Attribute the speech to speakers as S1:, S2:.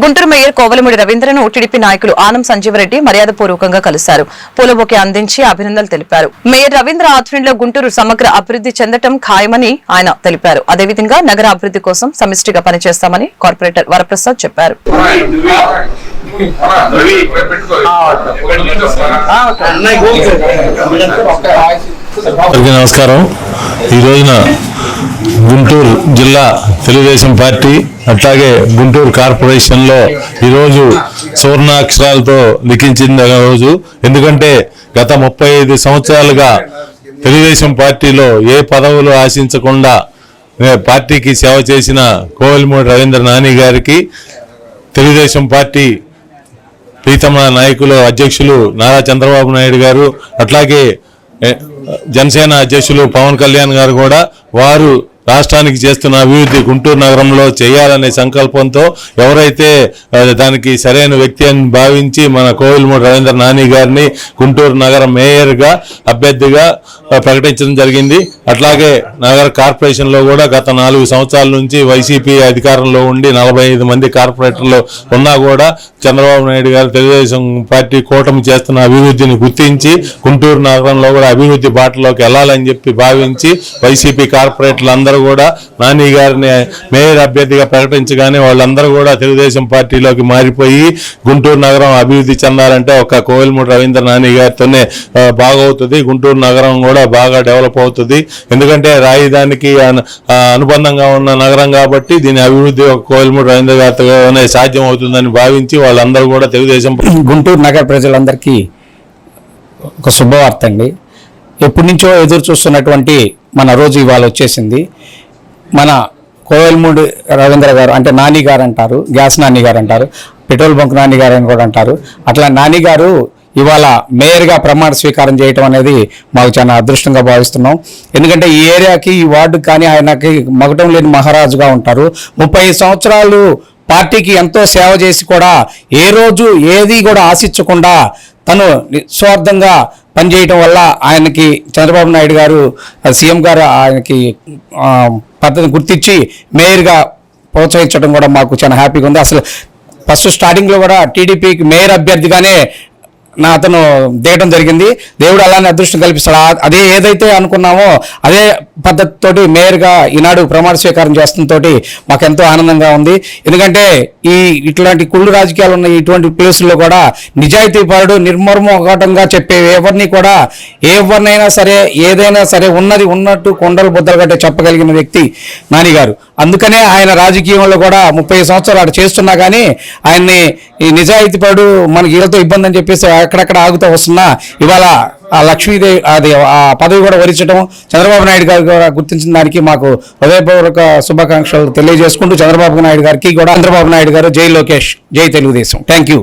S1: Guntur mayor Kovalamudi రవీంద్రను TDP నాయకులు ఆనం సంజీవరెడ్డి మర్యాదపూర్వకంగా కలిశారు. పూలబొకే అందించి అభినందనలు తెలిపారు. మేయర్ రవీంద్ర ఆధ్వర్యంలో గుంటూరు సమగ్ర అభివృద్ధి చెందటం ఖాయమని ఆయన తెలిపారు. అదేవిధంగా నగర అభివృద్ధి కోసం సమిష్టిగా పనిచేస్తామని కార్పొరేటర్ వరప్రసాద్ చెప్పారు.
S2: నమస్కారం. ఈ రోజున గుంటూరు జిల్లా తెలుగుదేశం పార్టీ అట్లాగే గుంటూరు కార్పొరేషన్లో ఈరోజు సువర్ణాక్షరాలతో లిఖించింది రోజు. ఎందుకంటే గత ముప్పై ఐదు సంవత్సరాలుగా తెలుగుదేశం పార్టీలో ఏ పదవులు ఆశించకుండా పార్టీకి సేవ చేసిన కోవెలమూడి రవీంద్ర నాని గారికి తెలుగుదేశం పార్టీ ప్రీతమ నాయకులు అధ్యక్షులు నారా చంద్రబాబు నాయుడు గారు అట్లాగే జనసేన అధ్యక్షులు పవన్ కళ్యాణ్ గారు కూడా వారు రాష్ట్రానికి చేస్తున్న అభివృద్ధి గుంటూరు నగరంలో చేయాలనే సంకల్పంతో ఎవరైతే దానికి సరైన వ్యక్తి అని భావించి మన కోవిల్మూడి రవీంద్ర నాని గారిని గుంటూరు నగర మేయర్గా అభ్యర్థిగా ప్రకటించడం జరిగింది. అట్లాగే నగర కార్పొరేషన్లో కూడా గత నాలుగు సంవత్సరాల నుంచి వైసీపీ అధికారంలో ఉండి నలభై ఐదు మంది కార్పొరేటర్లు ఉన్నా కూడా చంద్రబాబు నాయుడు గారు తెలుగుదేశం పార్టీ కూటమి చేస్తున్న అభివృద్ధిని గుర్తించి గుంటూరు నగరంలో కూడా అభివృద్ధి బాటలోకి వెళ్ళాలని చెప్పి భావించి వైసీపీ కార్పొరేటర్లు అందరూ కూడా నాని గారిని మేయర్ అభ్యర్థిగా ప్రకటించగానే వాళ్ళందరూ కూడా తెలుగుదేశం పార్టీలోకి మారిపోయి గుంటూరు నగరం అభివృద్ధి చెందాలంటే ఒక కోవిలమూడి రవీంద్ర నాని గారితోనే బాగవుతుంది. గుంటూరు నగరం కూడా బాగా డెవలప్ అవుతుంది. ఎందుకంటే రాజధానికి అనుబంధంగా ఉన్న నగరం కాబట్టి దీని అభివృద్ధి ఒక కోవిలమూడి రవీంద్ర గారితోనే సాధ్యం అవుతుందని భావించి వాళ్ళందరూ కూడా తెలుగుదేశం
S3: గుంటూరు నగర ప్రజలందరికీ ఒక శుభవార్త అండి. ఎప్పటి నుంచో ఎదురు చూస్తున్నటువంటి మన రోజు ఇవాళ వచ్చేసింది. మన కోయల్మూడి రవీంద్ర గారు అంటే నాని గారు అంటారు గ్యాస్ నాని గారు అంటారు పెట్రోల్ బంక్ నాని గారు అని కూడా అంటారు. అట్లా నాని గారు ఇవాళ మేయర్గా ప్రమాణ స్వీకారం చేయటం అనేది మాకు చాలా అదృష్టంగా భావిస్తున్నాం. ఎందుకంటే ఈ ఏరియాకి ఈ వార్డుకి కానీ ఆయనకి మగటం లేని మహారాజుగా ఉంటారు. ముప్పై సంవత్సరాలు పార్టీకి ఎంతో సేవ చేసి కూడా ఏ రోజు ఏది కూడా ఆశించకుండా తను నిస్వార్థంగా పనిచేయటం వల్ల ఆయనకి చంద్రబాబు నాయుడు గారు సీఎం గారు ఆయనకి పద్ధతిని గుర్తించి మేయర్గా ప్రోత్సహించడం కూడా మాకు చాలా హ్యాపీగా ఉంది. అసలు ఫస్ట్ స్టార్టింగ్లో కూడా టీడీపీకి మేయర్ అభ్యర్థిగానే నా అతను దిగడం జరిగింది. దేవుడు అలానే అదృష్టం కల్పిస్తాడు. అదే ఏదైతే అనుకున్నామో అదే పద్ధతితోటి మేయర్గా ఈనాడు ప్రమాణ స్వీకారం చేస్తున్నతోటి మాకు ఎంతో ఆనందంగా ఉంది. ఎందుకంటే ఈ ఇట్లాంటి కుళ్ళు రాజకీయాలు ఉన్న ఇటువంటి ప్లేసుల్లో కూడా నిజాయితీపరుడు నిర్మర్మోఘటంగా చెప్పే ఎవరిని కూడా ఎవరినైనా సరే ఏదైనా సరే ఉన్నది ఉన్నట్టు కొండలు బుద్ధలు గట్టే చెప్పగలిగిన వ్యక్తి నానిగారు. అందుకనే ఆయన రాజకీయంలో కూడా ముప్పై సంవత్సరాలు అటు చేస్తున్నా కానీ ఆయన్ని ఈ నిజాయితీపరుడు మనకి వీళ్ళతో ఇబ్బంది అని చెప్పేసి అక్కడక్కడ ఆగుతూ వస్తున్నా. ఇవాళ ఆ లక్ష్మీదేవి అది ఆ పదవి కూడా వరించడం చంద్రబాబు నాయుడు గారు కూడా గుర్తించిన దానికి మాకు హృదయపూర్వక శుభాకాంక్షలు తెలియజేసుకుంటూ చంద్రబాబు నాయుడు గారికి కూడా చంద్రబాబు నాయుడు గారు జై లోకేష్ జై తెలుగుదేశం. Thank you